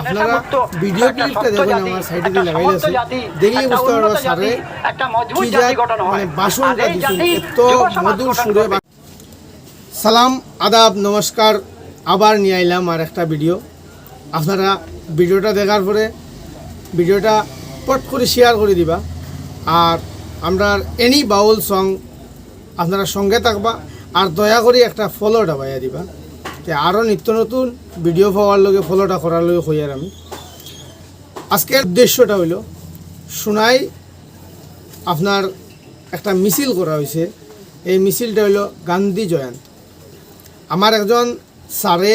আপনারা ভিডিও ক্লিপটা দেখুন আমার সাইডে দিয়ে লাগাই আছে দেখলেই বুঝতে পারব সারে কি যায় মানে বাসনটা দিছেন এত মধুর সুরে সালাম আদাব নমস্কার আবার নিয়ে আইলাম আর একটা ভিডিও আপনারা ভিডিওটা দেখার পরে ভিডিওটা পট করে শেয়ার করে দিবা। আর আমরা এনি বাউল সং আপনারা সঙ্গে থাকবা আর দয়া করে একটা ফলোটা পাইয়া দিবা। তে আরও নিত্য নতুন ভিডিও পাওয়ার লগে ফলোটা করার লগে হইয়ার আমি। আজকের উদ্দেশ্যটা হইল, সোনাই আপনার একটা মিছিল করা হয়েছে এই মিছিলটা হইল গান্ধী জয়ন্ত। আমার একজন স্যারে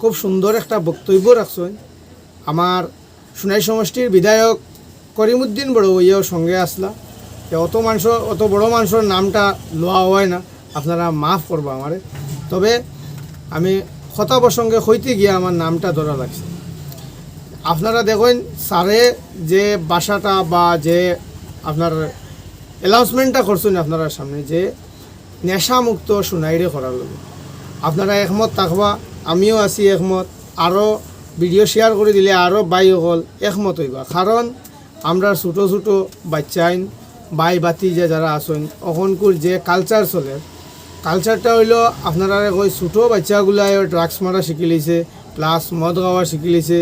খুব সুন্দর একটা বক্তব্য রাখছেন। আমার সোনাই সমষ্টির বিধায়ক করিমুদ্দিন বড় ইয়েও সঙ্গে আসলা। অত মানুষ, অত বড় মানুষের নামটা লওয়া হয় না। আপনারা মাফ করব আমারে। তবে আমি কথা প্রসঙ্গে হইতে গিয়ে আমার নামটা ধরা লাগছে। আপনারা দেখেন স্যারে যে বাসাটা বা যে আপনার অ্যানাউন্সমেন্টটা করছেন আপনারা সামনে, যে নেশামুক্ত সুনাইরে করার লগে। আপনারা একমত থাকবা, আমিও আছি একমত আরও ভিডিও শেয়ার করে দিলে আরও বাই হল একমত হইবা। কারণ আমরা ছোটো ছোটো বাচ্চাইন বাই বাতি যে যারা আছেন অখনকুর যে কালচার চলে কালচারটা হইল আপনারা কই ছোটো বাচ্চাগুলাই ড্রাগস মারা শিখি লইছে প্লাস মদ খাওয়া শিখি লইছে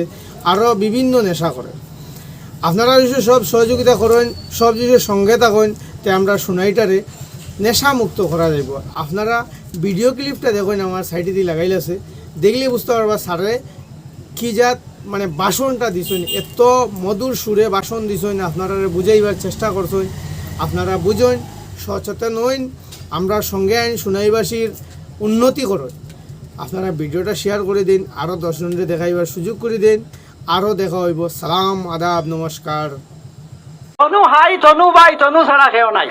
আরও বিভিন্ন নেশা করে। আপনারা যদি সব সহযোগিতা করেন, সব যদি সঙ্গে থাকেন, তে আমরা সোনাইটারে নেশামুক্ত করা যাইব। আপনারা ভিডিও ক্লিপটা দেখেন আমার সাইডে দিয়ে লাগাইলে আছে। দেখলে বুঝতে পারবা স্যারে কি জাত মানে বাসনটা দিছেন, এত মধুর সুরে বাসন দিছেন আপনারা বুঝাইবার চেষ্টা করছেন। আপনারা বুঝেন, সচেতন হইন আমরা সঙ্গে আইন সোনাইবাসীর উন্নতি করুন আপনারা ভিডিওটা শেয়ার করে দিন আরও দশজনকে দেখাইবার সুযোগ করে দিন আরও দেখা হইব। সালাম, আদাব, নমস্কার। তনু হাই তনু বাই তনু ছাড়া কেউ নাই।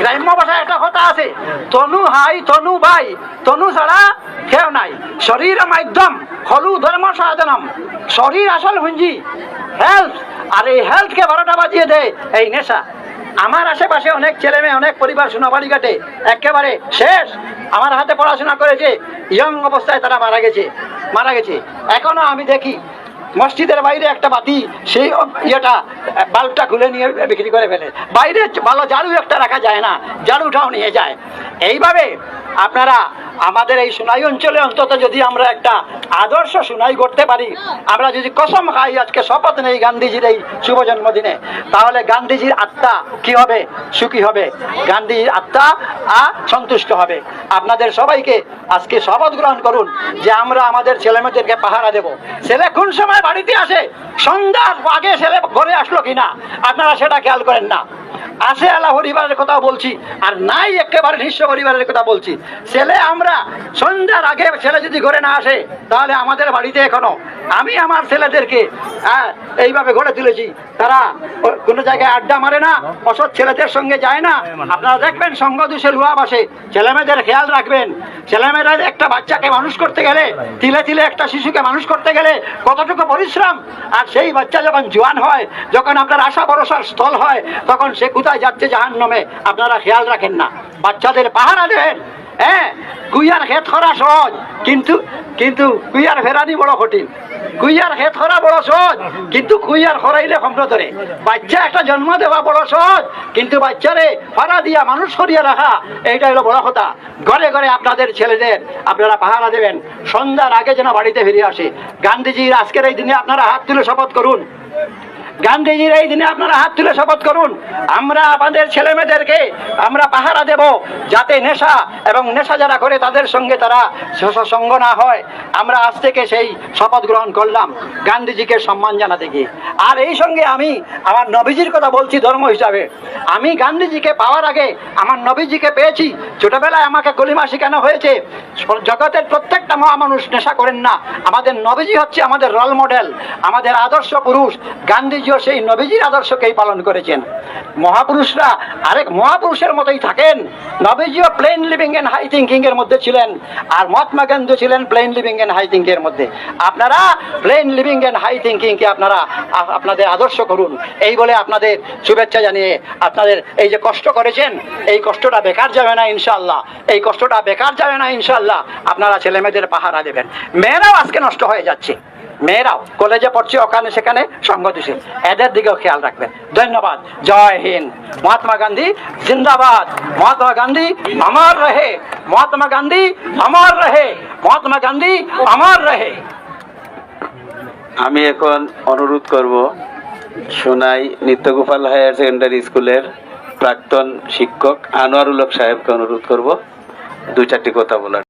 গ্রাম্য ভাষায় একটা কথা আছে তনু হাই তনু বাই তনু ছাড়া কেউ নাই। শরীর মাধ্যম, হলু ধর্ম সাধনম। শরীর আসল পুঞ্জি হেলথ আর এই হেলথকে বারোটা বাজিয়ে দেয়, এই নেশা। আমার আশেপাশে অনেক ছেলে মেয়ে, অনেক পরিবার সোনাবাড়ি কাটে একেবারে শেষ। আমার হাতে পড়াশোনা করেছে ইয়ং অবস্থায় তারা মারা গেছে মারা গেছে। এখনও আমি দেখি, মসজিদের বাইরে একটা বাতি, সেই ইয়েটা, বাল্বটা খুলে নিয়ে বিক্রি করে ফেলে। বাইরে ভালো ঝাড়ু একটা রাখা যায় না ঝাড়ুটাও নিয়ে যায়। এইভাবে আপনারা আমাদের এই সোনাই অঞ্চলে অন্তত যদি আমরা একটা আদর্শ সোনাই করতে পারি, আমরা যদি কসম খাই আজকে শপথ নেই গান্ধীজির এই শুভ জন্মদিনে, তাহলে গান্ধীজির আত্মা কি হবে? সুখী হবে। গান্ধীজির আত্মা আ সন্তুষ্ট হবে। আপনাদের সবাইকে আজকে শপথ গ্রহণ করুন যে আমরা আমাদের ছেলেমেয়েদেরকে পাহারা দেব। ছেলে কোন সময় বাড়িতে আসে? সন্ধ্যার আগে ছেলে ঘরে আসলো কিনা? আপনারা সেটা খেয়াল করেন না। আসে আলা পরিবারের কথা বলছি, আর নাই একেবারে নিঃস্ব হরিবারের কথা বলছি। ছেলে আমরা, সন্ধ্যার আগে ছেলে যদি ঘরে না আসে, তাহলে আমাদের বাড়িতে এখনও আমি আমার ছেলেদেরকে হ্যাঁ এইভাবে গড়ে তুলেছি। তারা কোনো জায়গায় আড্ডা মারে না, অসৎ ছেলেদের সঙ্গে যায় না। আপনারা দেখবেন সঙ্গ দোষে লুয়া বাসে। ছেলেমেয়েদের খেয়াল রাখবেন। ছেলেমেয়েরা একটা বাচ্চাকে মানুষ করতে গেলে, তিলে তিলে একটা শিশুকে মানুষ করতে গেলে কতটুকু পরিশ্রম? আর সেই বাচ্চা যখন জোয়ান হয়, যখন আপনার আশা ভরসার স্থল হয়, তখন সে কোথায় যাচ্ছে জাহান নামে আপনারা খেয়াল রাখেন না। বাচ্চাদের পাহারা দেবেন হ্যাঁ কুইয়ার খেত খরা সহজ, কিন্তু কিন্তু কুইয়ার ফেরানি বড় কঠিন। কুইয়ার খেত খরা বড় সহজ, কিন্তু কুইয়ার খরাইলে কম ধরে বাচ্চা একটা জন্ম দেওয়া বড় সহজ, কিন্তু বাচ্চারে ফাড়া দিয়া মানুষ সরিয়ে রাখা, এইটা হলো বড় কথা। ঘরে ঘরে আপনাদের ছেলেদের আপনারা পাহারা দেবেন। সন্ধ্যার আগে যেন বাড়িতে ফিরে আসে। গান্ধীজির আজকের এই দিনে আপনারা হাত তুলে শপথ করুন। গান্ধীজির এই দিনে আপনারা হাত তুলে শপথ করুন, আমরা আমাদের ছেলে মেয়েদেরকে আমরা পাহারা দেব যাতে নেশা এবং নেশা যারা করে তাদের সঙ্গে তারা সঙ্গ না হয়। আমরা আজ থেকে সেই শপথ গ্রহণ করলাম। গান্ধীজিকে সম্মান জানাতে গিয়ে। আর এই সঙ্গে আমি আমার নবীজির কথা বলছি ধর্ম হিসাবে। আমি গান্ধীজিকে পাওয়ার আগে আমার নবীজিকে পেয়েছি। ছোটবেলায় আমাকে কলিমা শেখানো হয়েছে? জগতের প্রত্যেকটা মহামানুষ নেশা করেন না। আমাদের নবীজি হচ্ছে আমাদের রোল মডেল আমাদের আদর্শ পুরুষ। গান্ধীজিও সেই নবীজির আদর্শকেই পালন করেছেন। মহাপুরুষরা আরেক মহাপুরুষের মতোই থাকেন। নবীজিও plain living and high thinking এর মধ্যে ছিলেন আর মহাত্মা গান্ধী ছিলেন plain living and high thinking এর মধ্যে। আপনারা plain living and high thinking কে আপনারা আপনাদের আদর্শ করুন। এই বলে আপনাদের শুভেচ্ছা জানিয়ে আপনাদের এই যে কষ্ট করেছেন, এই কষ্টটা বেকার যাবে না ইনশাল্লাহ এই কষ্টটা বেকার যাবে না ইনশাল্লাহ আপনারা ছেলে মেয়েদের পাহারা দেবেন। মেয়েরাও আজকে নষ্ট হয়ে যাচ্ছে। মেয়েরাও কলেজে পড়ছে, ওখানে সেখানে সঙ্গ দিছে। এদের দিকেও খেয়াল রাখবেন। ধন্যবাদ। জয় হিন্দ। মহাত্মা গান্ধী, জিন্দাবাদ। মহাত্মা গান্ধী, আমার রহে। মহাত্মা গান্ধী, আমার রহে। মহাত্মা গান্ধী, আমার রহে। আমি এখন অনুরোধ করব, সোনাই নিত্যগোপাল হায়ার সেকেন্ডারি স্কুলের প্রাক্তন শিক্ষক আনোয়ারুল হক সাহেবকে অনুরোধ করব দু চারটি কথা বলার।